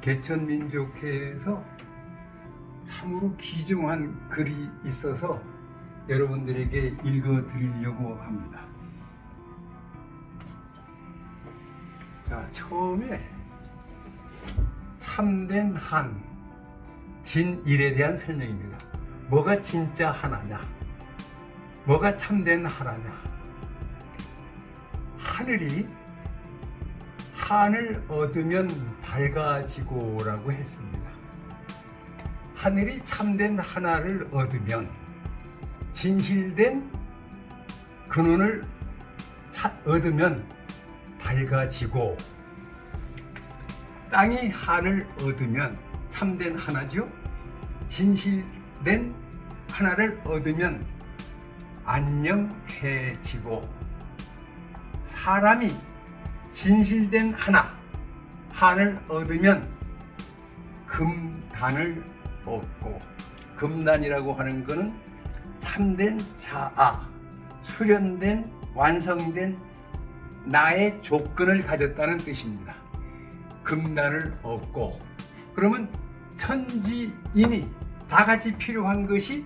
개천민족회에서 참으로 귀중한 글이 있어서 여러분들에게 읽어 드리려고 합니다. 자, 처음에 참된 한, 진일에 대한 설명입니다. 뭐가 진짜 하나냐? 뭐가 참된 하나냐? 하늘이 한을 얻으면 밝아지고라고 했습니다. 하늘이 참된 하나를 얻으면 진실된 근원을 차- 얻으면 밝아지고 땅이 한을 얻으면 참된 하나죠. 진실된 하나를 얻으면 안녕해지고 사람이 진실된 하나 한을 얻으면 금단을 얻고 금단이라고 하는 것은 참된 자아 수련된 완성된 나의 조건을 가졌다는 뜻입니다. 금단을 얻고 그러면 천지인이 다 같이 필요한 것이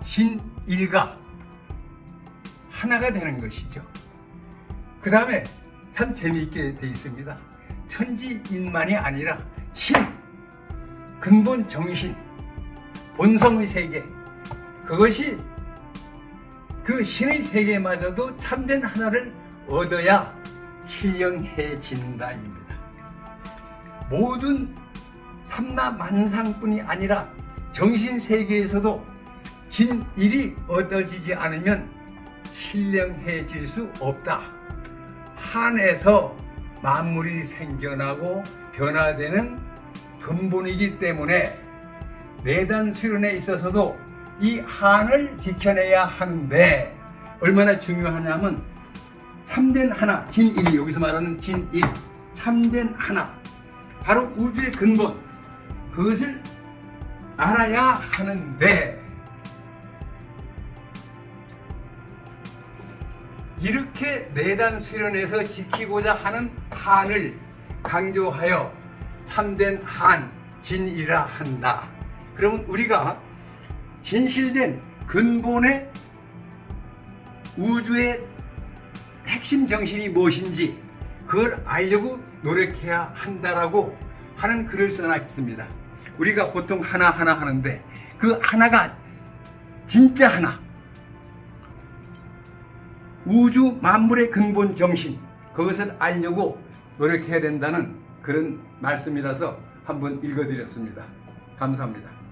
진일가 하나가 되는 것이죠. 그 다음에 참 재미있게 돼 있습니다. 천지인만이 아니라 신, 근본 정신, 본성의 세계, 그것이 그 신의 세계마저도 참된 하나를 얻어야 신령해진다입니다. 모든 삼나 만상뿐이 아니라 정신 세계에서도 진일이 얻어지지 않으면 신령해질 수 없다. 한에서 만물이 생겨나고 변화되는 근본이기 때문에 내단 수련에 있어서도 이 한을 지켜내야 하는데 얼마나 중요하냐면 참된 하나, 진일이 여기서 말하는 진일, 참된 하나, 바로 우주의 근본, 그것을 알아야 하는데 이렇게 내단 수련에서 지키고자 하는 한을 강조하여 참된 한, 진이라 한다. 그러면 우리가 진실된 근본의 우주의 핵심 정신이 무엇인지 그걸 알려고 노력해야 한다라고 하는 글을 써놨습니다. 우리가 보통 하나하나 하는데 그 하나가 진짜 하나 우주 만물의 근본 정신 그것을 알려고 노력해야 된다는 그런 말씀이라서 한번 읽어드렸습니다. 감사합니다.